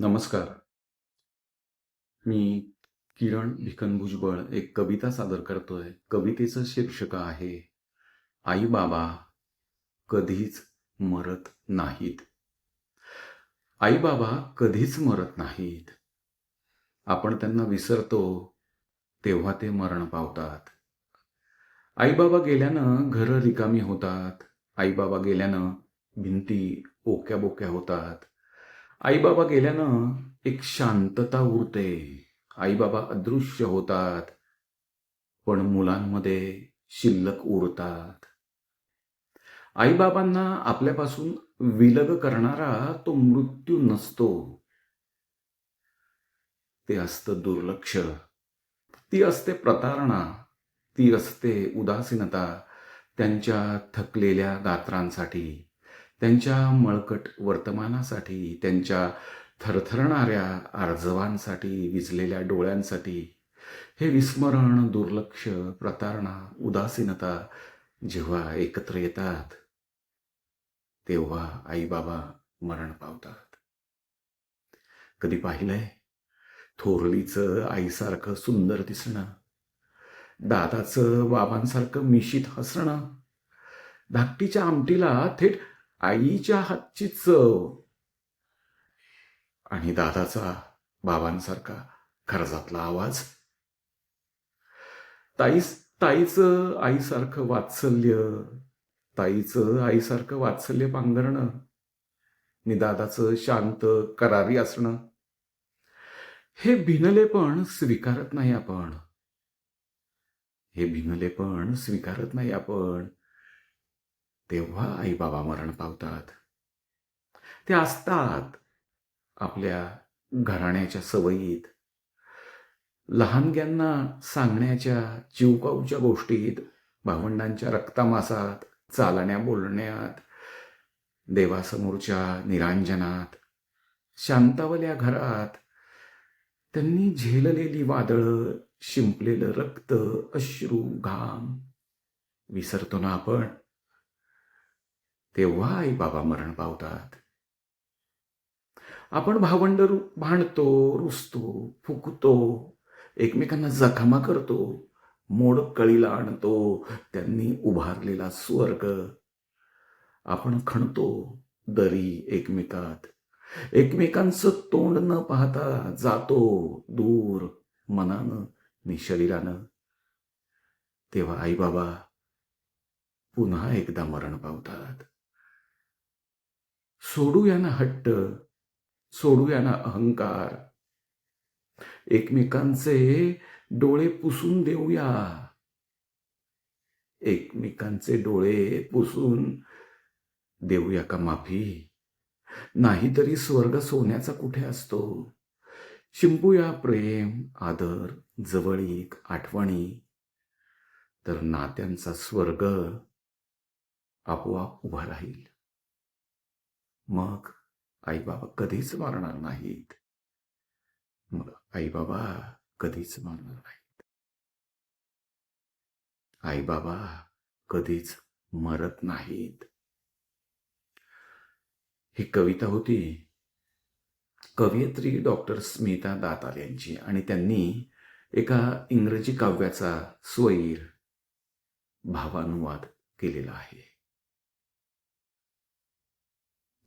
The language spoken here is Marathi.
नमस्कार. मी किरण भिकन भुजबळ एक कविता सादर करतोय. कवितेचं शीर्षक आहे आई बाबा कधीच मरत नाहीत. आई बाबा कधीच मरत नाहीत. आपण त्यांना विसरतो तेव्हा ते मरण पावतात. आई बाबा गेल्यानं घरं रिकामी होतात. आई बाबा गेल्यानं भिंती ओक्या बोक्या होतात. आई बाबा गेल्यानं एक शांतता उरते. आई बाबा अदृश्य होतात. पण मुलांमध्ये शिल्लक उरतात. आईबाबांना आपल्यापासून विलग करणारा तो मृत्यू नसतो. ते असतं दुर्लक्ष. ती असते प्रतारणा. ती असते उदासीनता. त्यांच्या थकलेल्या गात्रांसाठी. त्यांच्या मळकट वर्तमानासाठी त्यांच्या थरथरणाऱ्या आर्जवांसाठी विजलेल्या डोळ्यांसाठी हे विस्मरण दुर्लक्ष प्रतारणा उदासीनता जेव्हा एकत्र येतात तेव्हा आई बाबा मरण पावतात. कधी पाहिलंय? थोरलीचं आईसारखं सुंदर दिसणं दादाचं बाबांसारखं मिशीत हसणं धाकटीच्या आमटीला थेट आईच्या हातची चव आणि दादाचा बाबांसारखा खर्जातला आवाज. ताईस ताईचं आईसारखं वात्सल्य ताईचं आईसारखं वात्सल्य पांघरणं निदादाचं शांत करारी असणं हे भिनले पण स्वीकारत नाही आपण. हे भिनले पण स्वीकारत नाही आपण. तेव्हा आई बाबा मरण पावतात. ते असतात आपल्या घराण्याच्या सवयीत. लहानग्यांना सांगण्याच्या चिवकाऊच्या गोष्टीत भावंडांच्या रक्तामासात चालण्या बोलण्यात देवासमोरच्या निरांजनात शांतावल्या घरात त्यांनी झेललेली वादळं शिंपलेलं रक्त अश्रू घाम विसरतो ना आपण? तेव्हा आई बाबा मरण पावतात. आपण भावंड भांडतो रुसतो फुकतो एकमेकांना जखमा करतो मोड कळीला आणतो त्यांनी उभारलेला स्वर्ग. आपण खणतो दरी एकमेकात. एकमेकांचं तोंड न पाहता जातो दूर मनानं नि शरीरानं तेव्हा आई बाबा पुन्हा एकदा मरण पावतात. सोडूया ना हट्ट सोडूया ना अहंकार. एकमेकांचे डोळे पुसून देऊया. एकमेकांचे डोळे पुसून देऊया का माफी? नाहीतरी स्वर्ग सोन्याचा कुठे असतो? शिंपूया प्रेम आदर जवळीक आठवणी. तर नात्यांचा स्वर्ग आपोआप उभा राहील. मग आई बाबा कधीच मारणार नाहीत. मग आई बाबा कधीच मारणार नाहीत. आई बाबा कधीच मरत नाहीत. ही कविता होती कवयित्री डॉक्टर स्मिता दातार यांची आणि त्यांनी एका इंग्रजी काव्याचा स्वैर भावानुवाद केलेला आहे.